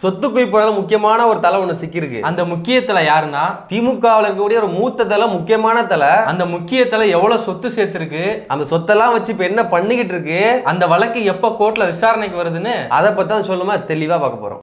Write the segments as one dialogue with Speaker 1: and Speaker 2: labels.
Speaker 1: சொத்து குவிப்புல முக்கியமான ஒரு தலை ஒன்று சிக்கியிருக்கு.
Speaker 2: அந்த முக்கியத்துல யாருன்னா?
Speaker 1: திமுகவில் இருக்கக்கூடிய ஒரு மூத்த தலை முக்கியமான தலை.
Speaker 2: அந்த முக்கியத்துல எவ்வளவு சொத்து சேர்த்திருக்கு?
Speaker 1: அந்த சொத்தெல்லாம் வச்சு இப்போ என்ன பண்ணிக்கிட்டு இருக்கு?
Speaker 2: அந்த வழக்கு எப்ப கோர்ட்ல விசாரணைக்கு வருதுன்னு?
Speaker 1: அதை பற்றி தான் சொல்லுமா தெளிவாக பார்க்க போகிறோம்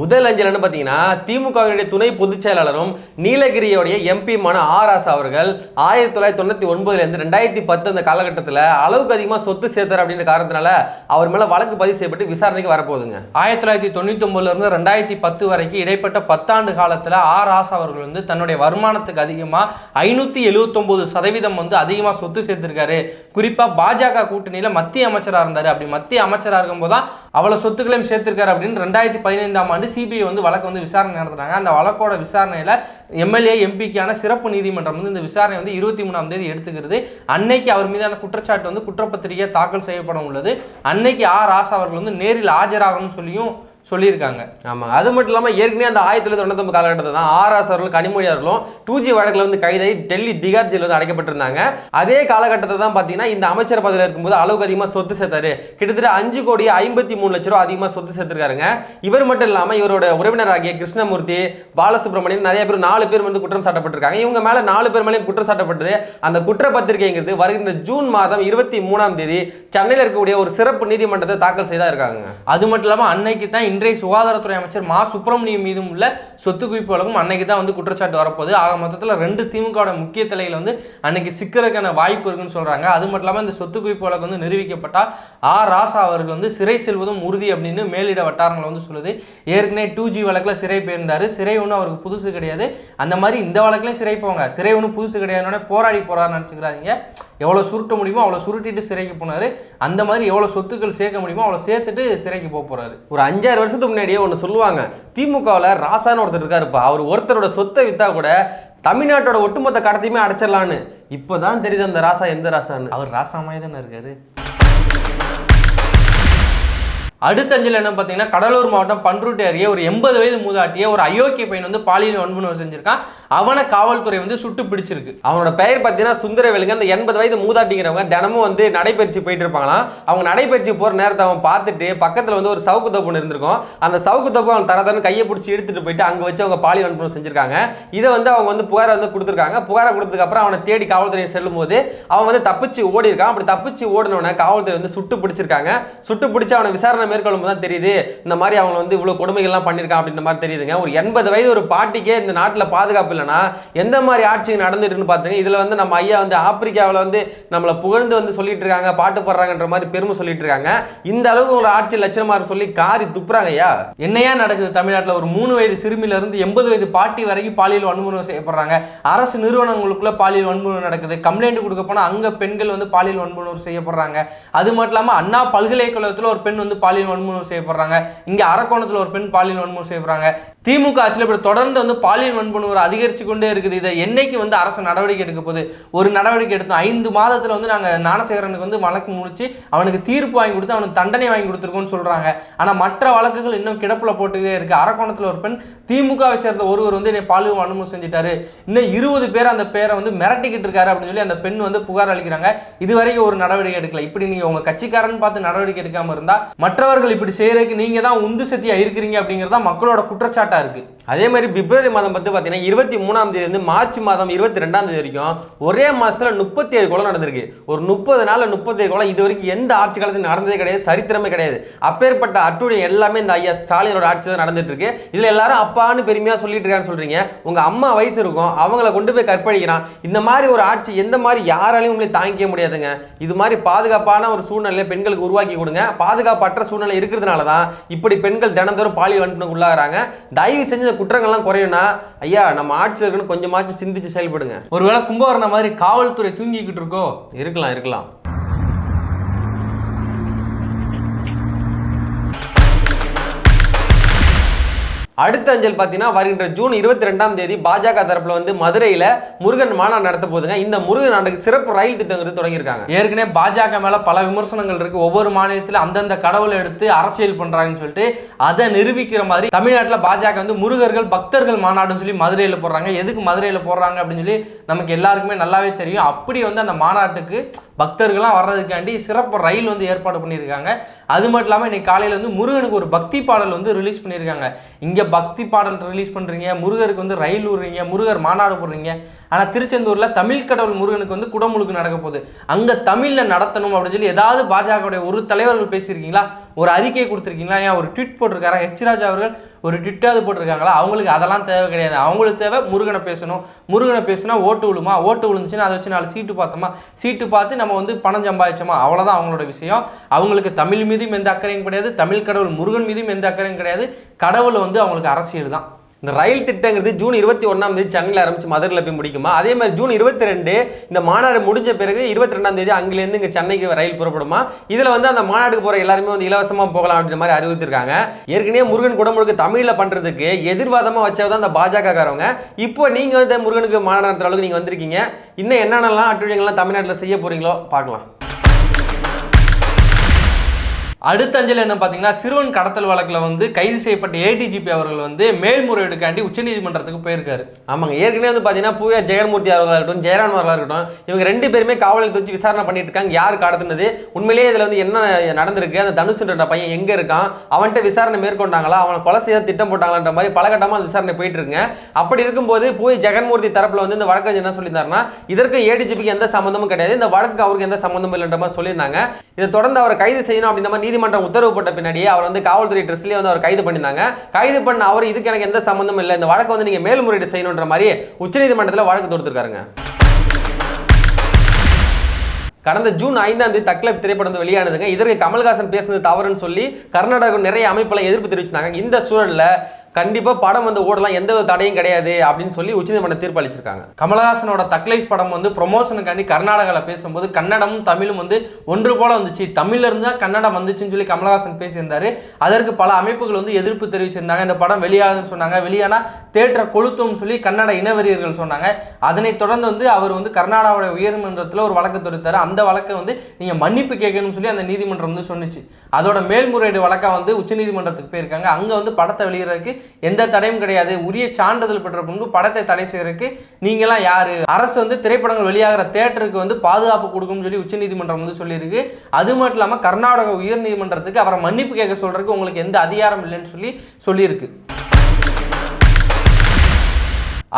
Speaker 1: முதல் அஞ்சலன்னு பார்த்தீங்கன்னா திமுகவினுடைய துணை பொதுச் செயலாளரும் நீலகிரியோடைய எம்பியுமான ஆர் ஆசா அவர்கள் ஆயிரத்தி தொள்ளாயிரத்தி தொண்ணூற்றி ஒன்பதுலேருந்து ரெண்டாயிரத்தி பத்து அந்த காலகட்டத்தில் அளவுக்கு அதிகமாக சொத்து சேர்த்தார் அப்படின்ற காரணத்தினால அவர் மேலே வழக்கு பதிவு செய்யப்பட்டு விசாரணைக்கு வரப்போகுதுங்க.
Speaker 2: ஆயிரத்தி தொள்ளாயிரத்தி தொண்ணூத்தி ஒன்பதுலேருந்து ரெண்டாயிரத்தி பத்து வரைக்கும் இடைப்பட்ட பத்தாண்டு காலத்தில் ஆர் ஆசா அவர்கள் வந்து தன்னுடைய வருமானத்துக்கு அதிகமாக ஐநூற்றி எழுபத்தொம்போது சதவீதம் வந்து அதிகமாக சொத்து சேர்த்திருக்காரு. குறிப்பாக பாஜக கூட்டணியில் மத்திய அமைச்சராக இருந்தார். அப்படி மத்திய அமைச்சராக இருக்கும்போது தான் அவ்வளோ சொத்துக்களையும் சேர்த்திருக்காரு அப்படின்னு ரெண்டாயிரத்தி பதினைந்தாம் ஆண்டு சிபிஐ வந்து வழக்கு வந்து விசாரணை நடத்துனாங்க அந்த வழக்கோட விசாரணையில் எம்எல்ஏ எம்பிக்கான சிறப்பு நீதிமன்றம் வந்து இந்த விசாரணை வந்து இருபத்தி மூணாம் தேதி எடுத்துக்கிறது. அன்னைக்கு அவர் மீதான குற்றச்சாட்டு வந்து குற்றப்பத்திரிகை தாக்கல் செய்யப்பட உள்ளது. அன்னைக்கு ஆர் ராசா அவர்கள் வந்து நேரில் ஆஜராகணும்னு சொல்லியும் சொல்லியிருக்காங்க.
Speaker 1: ஆமாம் அது மட்டும் இல்லாமல் ஏற்கனவே அந்த ஆயிரத்தி தொள்ளாயிரத்தி தொண்ணூத்தொம்பது காலகட்டத்தில் தான் ஆர்எஸ் அவர்கள் கனிமொழி அவர்களும் டூ ஜி வழக்கில் வந்து கைதாகி டெல்லி திகார் ஜெயிலில் வந்து அடைக்கப்பட்டிருந்தாங்க அதே காலகட்டத்தை தான் பார்த்தீங்கன்னா இந்த அமைச்சர் பதவியில் இருக்கும்போது அளவுக்கு அதிகமாக சொத்து சேர்த்தாரு கிட்டத்தட்ட அஞ்சு கோடி ஐம்பத்தி மூணு லட்ச ரூபா அதிகமாக சொத்து சேர்த்துருக்காருங்க இவர் மட்டும் இல்லாமல் இவரோட உறவினராகிய கிருஷ்ணமூர்த்தி பாலசுப்ரமணியன் நிறைய பேர் நாலு பேர் வந்து குற்றம் சாட்டப்பட்டிருக்காங்க இவங்க மேலே நாலு பேர் மேலேயும் குற்றம் சாட்டப்பட்டது அந்த குற்றப்பத்திரிகைங்கிறது வருகின்ற ஜூன் மாதம் இருபத்தி மூணாம் தேதி சென்னையில் இருக்கக்கூடிய ஒரு சிறப்பு நீதிமன்றத்தை தாக்கல் செய்தா இருக்காங்க
Speaker 2: அது மட்டும் இல்லாமல் அன்னைக்கு தான் இன்றைய சுகாதாரத்துறை அமைச்சர் மா சுப்பிரமணியம் மீதும் உள்ள சொத்து குவிப்பு வழக்கும் அன்னைக்கு தான் வந்து குற்றச்சாட்டு வரப்போகுது. ஆக மொத்தத்தில் ரெண்டு திமுகவோட முக்கிய தலையில் வந்து அன்னைக்கு சிக்கிறதுக்கான வாய்ப்பு இருக்குன்னு சொல்கிறாங்க அது மட்டும் இல்லாமல் இந்த சொத்து குவிப்பு வழக்கு வந்து நிரூபிக்கப்பட்டால் ஆர் ராசா அவர்கள் வந்து சிறை செல்வதும் உறுதி அப்படின்னு மேலிட வட்டாரங்கள் வந்து சொல்லுது. ஏற்கனவே டூ ஜி வழக்கில் சிறை போயிருந்தார். சிறை ஒன்றும் அவருக்கு புதுசு கிடையாது. அந்த மாதிரி இந்த வழக்குலையும் சிறை போவாங்க சிறை ஒன்றும் புதுசு கிடையாதுன்னு போராடி போகிறாருன்னு நினச்சிக்கிறாங்க எவ்வளோ சுருட்ட முடியுமோ அவ்வளோ சுருட்டிட்டு சிறைக்கு போனாரு. அந்த மாதிரி எவ்வளோ சொத்துக்கள் சேர்க்க முடியுமோ அவ்வளோ சேர்த்துட்டு சிறைக்கு போக போறாரு.
Speaker 1: ஒரு அஞ்சாறு வருஷத்துக்கு முன்னாடியே ஒன்று சொல்லுவாங்க. திமுகவில் ராசான்னு ஒருத்தர் இருக்காருப்பா அவர் ஒருத்தரோட சொத்தை விற்றா கூட தமிழ்நாட்டோட ஒட்டுமொத்த கடத்தையுமே அடைச்சிடலான்னு. இப்போ தான் தெரியுது அந்த ராசா எந்த ராசான்னு.
Speaker 2: அவர் ராசாமாய் தானே இருக்காரு? அடுத்த அஞ்சல் என்ன பார்த்தீங்கன்னா கடலூர் மாவட்டம் பன்ருட்டி அருகே ஒரு எண்பது வயது மூதாட்டிய ஒரு அயோக்கிய பையன் வந்து பாலியல் வன்புணர்வு செஞ்சிருக்கான். அவனை காவல்துறை வந்து சுட்டு பிடிச்சிருக்கு.
Speaker 1: அவனோட பெயர் பார்த்தீங்கன்னா சுந்தரவேலுங்க. அந்த எண்பது வயது மூதாட்டிங்கிறவங்க தினமும் வந்து நடைபயிற்சி போயிட்டு இருப்பாங்களாம். அவங்க நடைபயிற்சி போகிற நேரத்தை அவன் பார்த்துட்டு பக்கத்தில் வந்து ஒரு சவுக்கு தோப்பு ஒன்று இருந்திருக்கும். அந்த சவுக்கு தோப்பு அவன் தர கையை பிடிச்சி எடுத்துட்டு போயிட்டு அங்கே வச்சு அவங்க பாலியல் வன்புணர்வு செஞ்சிருக்காங்க. இதை வந்து அவங்க வந்து புகாரை வந்து கொடுத்துருக்காங்க. புகாரை கொடுத்ததுக்கப்புறம் அவனை தேடி காவல்துறையை செல்லும் போது அவன் வந்து தப்பிச்சு ஓடி இருக்கான் அப்படி தப்பிச்சு ஓடினவனை காவல்துறை வந்து சுட்டு பிடிச்சிருக்காங்க. சுட்டு பிடிச்சி அவனை விசாரணை மேற்கொள்ளும் தான் தெரியுது இந்த மாதிரி அவங்க வந்து இவ்வளோ கொடுமைகள்லாம் பண்ணியிருக்காங்க அப்படின்ற மாதிரி தெரியுதுங்க. ஒரு எண்பது வயது ஒரு பாட்டிக்கே இந்த நாட்டில் பாதுகாப்பு இல்லைன்னா எந்த மாதிரி ஆட்சி நடந்துட்டுன்னு பார்த்துங்க இதில் வந்து நம்ம ஐயா வந்து ஆப்பிரிக்காவில் வந்து நம்மளை புகழ்ந்து வந்து சொல்லிட்டு இருக்காங்க பாட்டு பாடுறாங்கன்ற மாதிரி பெருமை சொல்லிட்டு இருக்காங்க இந்த அளவுக்கு ஒரு ஆட்சி லட்சணமாக சொல்லி காரி துப்புறாங்க ஐயா.
Speaker 2: என்னையா நடக்குது தமிழ்நாட்டில்? ஒரு மூணு வயது சிறுமியில இருந்து எண்பது வயது பாட்டி வரைக்கும் பாலியல் வன்முறை செய்யப்படுறாங்க. அரசு நிறுவனங்களுக்குள்ள பாலியல் வன்முறை நடக்குது. கம்ப்ளைண்ட் கொடுக்க போனால் அங்கே பெண்கள் வந்து பாலியல் வன்முறை செய்யப்படுறாங்க. அது மட்டும் இல்லாமல் அண்ணா பல்கலைக்கழகத்தில் ஒரு பெண் வந்து பாலியல் பாலியல் வன்முறை செய்யப்படுறாங்க. இங்கே அரக்கோணத்தில் ஒரு பெண் பாலியல் வன்முறை செய்யப்படுறாங்க. திமுக ஆட்சியில் இப்படி தொடர்ந்து வந்து பாலியல் வன்புணர்வு அதிகரித்து கொண்டே இருக்குது. இதை என்னைக்கு வந்து அரசு நடவடிக்கை எடுக்க போகுது? ஒரு நடவடிக்கை எடுத்தோம். ஐந்து மாதத்தில் வந்து நாங்கள் ஞானசேகரனுக்கு வந்து வழக்கு முடிச்சு அவனுக்கு தீர்ப்பு வாங்கி கொடுத்து அவனுக்கு தண்டனை வாங்கி கொடுத்துருக்கோம்னு சொல்கிறாங்க ஆனால் மற்ற வழக்குகள் இன்னும் கிடப்பில் போட்டுக்கிட்டே இருக்குது அரக்கோணத்தில் ஒரு பெண் திமுகவை சேர்ந்த ஒருவர் வந்து என்னை பாலியல் வன்முறை செஞ்சிட்டாரு. இன்னும் இருபது பேர் அந்த பேரை வந்து மிரட்டிக்கிட்டு இருக்காரு அப்படின்னு சொல்லி அந்த பெண் வந்து புகார் அளிக்கிறாங்க. இதுவரைக்கும் ஒரு நடவடிக்கை எடுக்கல. இப்படி நீங்கள் உங்கள் கட்சிக்காரன் பார்த்து நடவடிக்கை எடுக்காமல் இருந்தால் மற்ற மற்றவர்கள் இப்படி செய்யறதுக்கு நீங்கள் தான் உந்து சக்தியாக இருக்கிறீங்க அப்படிங்கிறதா மக்களோட குற்றச்சாட்டாக இருக்கு.
Speaker 1: அதே மாதிரி பிப்ரவரி மாதம் வந்து பார்த்தீங்கன்னா இருபத்தி மூணாம் தேதி வந்து மார்ச் மாதம் இருபத்தி ரெண்டாம் தேதி வரைக்கும் ஒரே மாசத்துல முப்பத்தி ஏழு கொலை நடந்திருக்கு. ஒரு முப்பது நாள் முப்பத்தி ஏழு கொலை இது வரைக்கும் எந்த ஆட்சி காலத்தில் நடந்ததே கிடையாது சரித்திரமே கிடையாது. அப்பேற்பட்ட அட்டுழியம் எல்லாமே இந்த ஐயா ஸ்டாலினோட ஆட்சி தான் நடந்துட்டு இருக்கு. இதுல எல்லாரும் அப்பான்னு பெருமையா சொல்லிட்டு இருக்கான்னு சொல்றீங்க. உங்க அம்மா வயசு இருக்கும் அவங்கள கொண்டு போய் கற்பழிக்கிறான். இந்த மாதிரி ஒரு ஆட்சி எந்த மாதிரி யாராலையும் உங்களை தாங்கிக்க முடியாதுங்க. இது மாதிரி பாதுகாப்பான ஒரு சூழ்நிலையை பெண்களுக்கு உருவாக்கி கொடுங்க. பாதுகாப்பற்ற சூழ்நிலை இருக்கிறதுனால தான் இப்படி பெண்கள் தினந்தோறும் பாலியல் வன்புணர்வுக்கு உள்ளாகிறாங்க தயவு செஞ்சு இந்த குற்றங்கள்லாம் குறையும்னா ஐயா நம்ம ஆட்சி இருக்குன்னு கொஞ்சமாச்சும் சிந்திச்சு செயல்படுங்க.
Speaker 2: ஒருவேளை கும்பகர்ண மாதிரி காவல்துறை தூங்கிக்கிட்டு இருக்கோ?
Speaker 1: இருக்கலாம் இருக்கலாம். அடுத்த அஞ்சல் பார்த்தீங்கன்னா வருகின்ற ஜூன் இருபத்தி ரெண்டாம் தேதி பாஜக தரப்புல வந்து மதுரையில முருகன் மாநாடு நடத்த போகுதுங்க. இந்த முருகன் நாட்டுக்கு சிறப்பு ரயில் திட்டங்கிறது தொடங்கியிருக்காங்க.
Speaker 2: ஏற்கனவே பாஜக மேல பல விமர்சனங்கள் இருக்கு. ஒவ்வொரு மாநிலத்தில் அந்தந்த கடவுளை எடுத்து அரசியல் பண்றாங்கன்னு சொல்லிட்டு அதை நிரூபிக்கிற மாதிரி தமிழ்நாட்டில் பாஜக வந்து முருகர்கள் பக்தர்கள் மாநாடுன்னு சொல்லி மதுரையில் போடுறாங்க. எதுக்கு மதுரையில் போடுறாங்க அப்படின்னு சொல்லி நமக்கு எல்லாருக்குமே நல்லாவே தெரியும். அப்படி வந்து அந்த மாநாட்டுக்கு பக்தர்கள்லாம் வர்றதுக்காண்டி சிறப்பு ரயில் வந்து ஏற்பாடு பண்ணியிருக்காங்க. அது மட்டும் இல்லாமல் இன்னைக்கு காலையில் வந்து முருகனுக்கு ஒரு பக்தி பாடல் வந்து ரிலீஸ் பண்ணியிருக்காங்க. இங்கே பக்தி பாடல் ரிலீஸ் பண்ணுறீங்க முருகருக்கு வந்து ரயில் விடுறீங்க முருகர் மாநாடு போடுறீங்க. ஆனால் திருச்செந்தூரில் தமிழ் கடவுள் முருகனுக்கு வந்து குடமுழுக்கு நடக்க போகுது. அங்கே தமிழில் நடத்தணும் அப்படின்னு சொல்லி ஏதாவது பாஜகவுடைய ஒரு தலைவர்கள் பேசியிருக்கீங்களா? ஒரு அறிக்கை கொடுத்துருக்கீங்களா? ஏன் ஒரு ட்விட் போட்டிருக்காரா? ஹெச்ராஜா அவர்கள் ஒரு ட்விட்டாவது போட்டிருக்காங்களா? அவங்களுக்கு அதெல்லாம் தேவை கிடையாது. அவங்களுக்கு தேவை முருகனை பேசணும். முருகனை பேசினா ஓட்டு விழுமா? ஓட்டு விழுந்துச்சுன்னா அதை வச்சு நாலு சீட்டு பார்த்தோமா? சீட்டு பார்த்து நம்ம வந்து பணம் சம்பாதிச்சோமா? அவ்வளோதான் அவங்களோட விஷயம். அவங்களுக்கு தமிழ் மீதும் எந்த அக்கறையும் கிடையாது. தமிழ் கடவுள் முருகன் மீதும் எந்த அக்கறையும் கிடையாது. கடவுள் வந்து அவங்களுக்கு அரசியல் தான்.
Speaker 1: இந்த ரயில் திட்டங்கிறது ஜூன் இருபத்தி ஒன்றாம் தேதி சென்னையில் ஆரம்பிச்சு மதுரையில் போய் முடிக்குமா? அதே மாதிரி ஜூன் இருபத்தி ரெண்டு இந்த மாநாடு முடிஞ்ச பிறகு இருபத்தி ரெண்டாம் தேதி அங்கிலேருந்து இங்கே சென்னைக்கு ரயில் புறப்படுமா? இதில் வந்து அந்த மாநாடுக்கு போகிற எல்லாருமே வந்து இலவசமாக போகலாம் அப்படின்ற மாதிரி அறிவித்திருக்காங்க ஏற்கனவே முருகன் குடமுழுக்கு தமிழில் பண்ணுறதுக்கு எதிர்வாதமாக வச்சதான் அந்த பாஜகக்காரவங்க. இப்போ நீங்கள் வந்து முருகனுக்கு மாநாடு நடத்துகிற அளவுக்கு நீங்கள் வந்திருக்கீங்க. இன்னும் என்னென்னலாம் அட்டுழியங்கள்லாம் தமிழ்நாட்டில் செய்ய போகிறீங்களோ பார்க்கலாம்.
Speaker 2: அடுத்த அஞ்சல் என்ன பார்த்தீங்கன்னா சிறுவன் கடத்தல் வழக்கில் வந்து கைது செய்யப்பட்ட ஏடிஜிபி அவர்கள் வந்து மேல்முறையீடுக்காண்டி உச்சநீதிமன்றத்துக்கு போயிருக்காரு.
Speaker 1: ஆமாங்க. ஏற்கனவே வந்து பார்த்தீங்கன்னா பூயா ஜெயன்மூர்த்தி அவர்களாக இருக்கட்டும் ஜெயராம் அவர்களாக இருக்கட்டும் இவங்க ரெண்டு பேருமே காவலில் வச்சு விசாரணை பண்ணிட்டு இருக்காங்க. யார் கடத்தினது? உண்மையிலேயே இதில் வந்து என்ன நடந்திருக்கு? அந்த தனுஷுன்ற பையன் எங்கே இருக்கான்? அவன்கிட்ட விசாரணை மேற்கொண்டாங்களா? அவனை கொலை செய்ய திட்டம் போட்டாங்களான்ற மாதிரி பலகட்டமாக அந்த விசாரணை போயிட்டு இருக்குங்க அப்படி இருக்கும்போது பூய் ஜெகன்மூர்த்தி தரப்பில் வந்து இந்த வழக்கறிஞர் என்ன சொல்லியிருந்தாருன்னா இதற்கு ஏடிஜிபிக்கு எந்த சம்மந்தமும் கிடையாது. இந்த வழக்கு அவருக்கு எந்த சம்மந்தமும் இல்லைன்ற மாதிரி சொல்லியிருந்தாங்க. இதை தொடர்ந்து அவரை கைது செய்யணும் அப்படின்ற மாதிரி நீதிமன்றம் உத்தரவு போட்ட பின்னாடியே அவர் வந்து காவல்துறை ட்ரெஸ்லேயே வந்து அவர் கைது பண்ணியிருந்தாங்க. கைது பண்ண அவர் இதுக்கு எனக்கு எந்த சம்மந்தமும் இல்லை. இந்த வழக்கை வந்து நீங்கள் மேல்முறையீடு செய்யணுன்ற மாதிரி உச்சநீதிமன்றத்தில் வழக்கு தொடுத்துருக்காருங்க. கடந்த ஜூன் ஐந்தாம் தேதி தக்லப் திரைப்படம் வந்து வெளியானதுங்க. இதற்கு கமல்ஹாசன் பேசுனது தவறுன்னு சொல்லி கர்நாடகம் நிறைய அமைப்புல எதிர்ப்பு தெரிவிச்சிருந்தாங்க. இந்த சூழல்ல கண்டிப்பாக படம் வந்து ஓடலாம் எந்த ஒரு தடையும் கிடையாது அப்படின்னு சொல்லி உச்சநீதிமன்றம் தீர்ப்பு அளிச்சிருக்காங்க.
Speaker 2: கமலஹாசனோட தக்லைஃப் படம் வந்து ப்ரொமோஷனுக்காண்டி கர்நாடகாவில் பேசும்போது கன்னடமும் தமிழும் வந்து ஒன்று போல வந்துச்சு. தமிழ்ல இருந்தால் கன்னடம் வந்துச்சுன்னு சொல்லி கமலஹாசன் பேசியிருந்தாரு. அதற்கு பல அமைப்புகள் வந்து எதிர்ப்பு தெரிவிச்சிருந்தாங்க. இந்த படம் வெளியாகுதுன்னு சொன்னாங்க. வெளியானா தேட்டரை கொளுத்தும்னு சொல்லி கன்னட இனவெறியர்கள் சொன்னாங்க. அதனை தொடர்ந்து வந்து அவர் வந்து கர்நாடகாவோட உயர்மன்றத்தில் ஒரு வழக்கு தொடுத்தார். அந்த வழக்கை வந்து நீங்கள் மன்னிப்பு கேட்கணும்னு சொல்லி அந்த நீதிமன்றம் வந்து சொன்னுச்சு. அதோட மேல்முறையீடு வழக்காக வந்து உச்சநீதிமன்றத்துக்கு போயிருக்காங்க. அங்கே வந்து படத்தை வெளியிடறதுக்கு எந்த தடையும் கிடையாது. உரிய சான்றிதழ் பெற்ற பின்பு படத்தை தடை செய்யறதுக்கு நீங்களாம் யாரு? அரசு வந்து திரைப்படங்கள் வெளியாகிற தேட்டருக்கு வந்து பாதுகாப்பு கொடுக்கும்னு சொல்லி உச்சநீதிமன்றம் வந்து சொல்லியிருக்கு. அது மட்டும் இல்லாமல் கர்நாடக உயர்நீதிமன்றத்துக்கு அவரை மன்னிப்பு கேட்க சொல்றதுக்கு உங்களுக்கு எந்த அதிகாரம் இல்லைன்னு சொல்லி சொல்லியிருக்கு.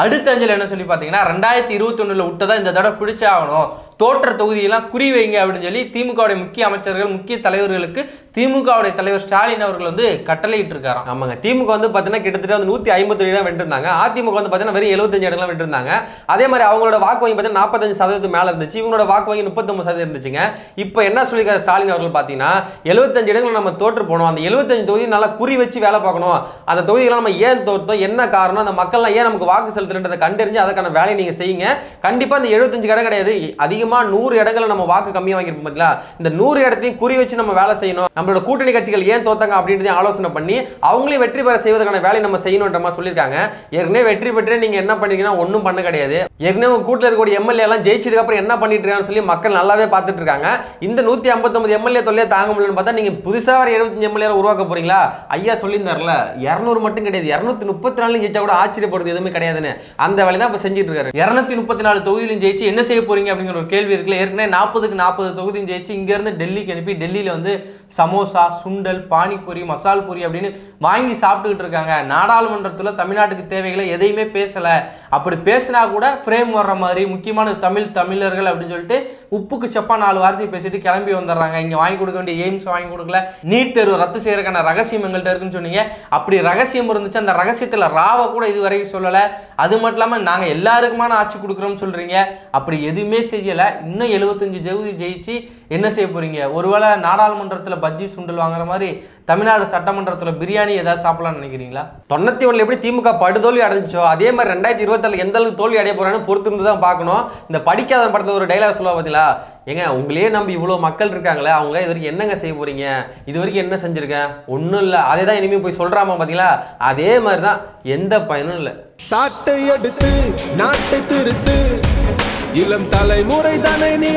Speaker 2: அடுத்த அஞ்சல் என்ன சொல்லி பார்த்தீங்கன்னா ரெண்டாயிரத்தி இருபத்தி ஒன்றில் விட்டதா இந்த தடவை பிடிச்சே ஆகணும். தோற்ற தொகுதியெல்லாம் குறி வைங்க அப்படின்னு சொல்லி திமுகவுடைய முக்கிய அமைச்சர்கள் முக்கிய தலைவர்களுக்கு திமுகவுடைய தலைவர் ஸ்டாலின் அவர்கள் வந்து கட்டளையிட்டு இருக்காரு
Speaker 1: ஆமாங்க. திமுக வந்து பார்த்தீங்கன்னா கிட்டத்தட்ட வந்து நூற்றி ஐம்பத்தி இடம் வென்றிருந்தாங்க. அதிமுக வந்து பார்த்தீங்கன்னா வெறும் எழுபத்தஞ்சு இடங்கள்லாம் வென்றிருந்தாங்க. அதே மாதிரி அவங்களோட வாக்கு வங்கி பார்த்தீங்கன்னா நாற்பத்தஞ்சு சதவீதம் மேலே இருந்துச்சு. இவங்களோட வாக்கு வங்கி முப்பத்தொம்பது சதவீதம் இருந்துச்சுங்க. இப்போ என்ன சொல்லியிருக்காரு ஸ்டாலின் அவர்கள் பார்த்தீங்கன்னா எழுபத்தஞ்சு இடங்கள் நம்ம தோற்று போனோம். அந்த எழுபத்தஞ்சு தொகுதி நல்லா குறி வச்சு வேலை பார்க்கணும். அந்த தொகுதிகளை நம்ம ஏன் தோற்றோம் என்ன காரணம்? அந்த மக்கள்லாம் ஏன் நமக்கு வாக்கு செலுத்துறதை கண்டறிஞ்சு அதுக்கான வேலையை நீங்கள் செய்யுங்க. கண்டிப்பாக அந்த எழுபத்தஞ்சு இடம் கிடையாது. அதிகமாக நூறு இடங்களை நம்ம வாக்கு கம்மியாக வாங்கியிருப்போம் பார்த்தீங்களா இந்த நூறு இடத்தையும் குறி வச்சு நம்ம வேலை செய்யணும். நம்மளோட கூட்டணி கட்சிகள் ஏன் தோத்தாங்க அப்படின்றத ஆலோசனை பண்ணி அவங்களையும் வெற்றி பெற செய்வதற்கான வேலையை நம்ம செய்யணுன்ற மாதிரி சொல்லியிருக்காங்க. ஏற்கனவே வெற்றி பெற்று நீங்கள் என்ன பண்ணீங்கன்னா ஒன்றும் பண்ண கிடையாது. ஏற்கனவே உங்க கூட்டில் இருக்கக்கூடிய எம்எல்ஏ எல்லாம் ஜெயிச்சதுக்கு அப்புறம் என்ன பண்ணிட்டு இருக்காங்கன்னு சொல்லி மக்கள் நல்லாவே பார்த்துட்டு இருக்காங்க. இந்த நூற்றி ஐம்பத்தொம்பது எம்எல்ஏ தொல்லையே தாங்க முடியலன்னு பார்த்தா நீங்கள் புதுசாக வர எழுபத்தஞ்சு எம்எல்ஏ உருவாக்க போறீங்களா? ஐயா சொல்லியிருந்தார்ல இரநூறு மட்டும் கிடையாது. இரநூத்தி முப்பத்தி நாலு ஜெயிச்சா கூட ஆச்சரியப்படுறது எதுவுமே கிடையாதுன்னு. அந்த வேலை தான் இப்போ செஞ்சுட்டு இருக்காரு.
Speaker 2: இரநூத்தி முப்பத்தி நாலு தொகுதியிலும் ஜெயிச்சு என்ன செய்ய போறீங்க அப்படிங்கிற ஒரு கேள்வி இருக்குல்ல. ஏற்கனவே நாற்பதுக்கு நாற்பது தொகுதியும் ஜெயிச்சு இங்கேருந்து டெல்லிக்கு அனுப்பி டெல்லியில் வந்து சமோசா சுண்டல் பானிபூரி மசால் பூரி அப்படின்னு வாங்கி சாப்பிட்டுக்கிட்டு இருக்காங்க. நாடாளுமன்றத்தில் தமிழ்நாட்டுக்கு தேவைகளை எதையுமே பேசலை. அப்படி பேசினா கூட ஃப்ரேம் வர்ற மாதிரி முக்கியமான தமிழ் தமிழர்கள் அப்படின்னு சொல்லிட்டு உப்புக்கு செப்பா நாலு வார்த்தையை பேசிட்டு கிளம்பி வந்துடுறாங்க. இங்கே வாங்கி கொடுக்க வேண்டிய எய்ம்ஸ் வாங்கி கொடுக்கல. நீட் தேர்வு ரத்து செய்யறதுக்கான ரகசியம் எங்கள்கிட்ட இருக்குன்னு சொன்னீங்க. அப்படி ரகசியம் இருந்துச்சு அந்த ரகசியத்தில் ராவை கூட இது வரைக்கும் சொல்லலை. அது மட்டும் இல்லாமல் நாங்கள் எல்லாருக்குமான ஆட்சி கொடுக்குறோம்னு சொல்கிறீங்க அப்படி எதுவுமே செய்யலை. இன்னும் எழுபத்தஞ்சு ஜெகுதி ஜெயிச்சு என்ன செய்ய போறீங்க? ஒருவேளை நாடாளுமன்றத்தில் பஜ்ஜி சுண்டல் வாங்குற மாதிரி தமிழ்நாடு சட்டமன்றத்தில் பிரியாணி ஏதாவது சாப்பிடலாம்னு நினைக்கிறீங்களா?
Speaker 1: தொண்ணூத்தி ஒண்ணுல எப்படி திமுக படுதோல்வி அடைஞ்சிச்சோ அதே மாதிரி ரெண்டாயிரத்தி இருபத்தால எந்த அளவுக்கு தோல்வி அடைய போறான்னு பொறுத்து இருந்து தான் பார்க்கணும். இந்த படிக்காத படத்துல ஒரு டைலாக் சொல்லுவா பார்த்தீங்களா ஏங்க உங்களையே நம்பி இவ்வளோ மக்கள் இருக்காங்களே அவங்க இது வரைக்கும் என்னங்க செய்ய போறீங்க? இது வரைக்கும் என்ன செஞ்சிருக்கேன் ஒன்றும் இல்லை. அதே தான் இனிமேல் போய் சொல்றாமா பார்த்தீங்களா அதே மாதிரி தான் எந்த பயனும் இல்லை.
Speaker 3: சாட்டை எடுத்து நாட்டை திருத்து இளம் தலைமுறை தானே நீ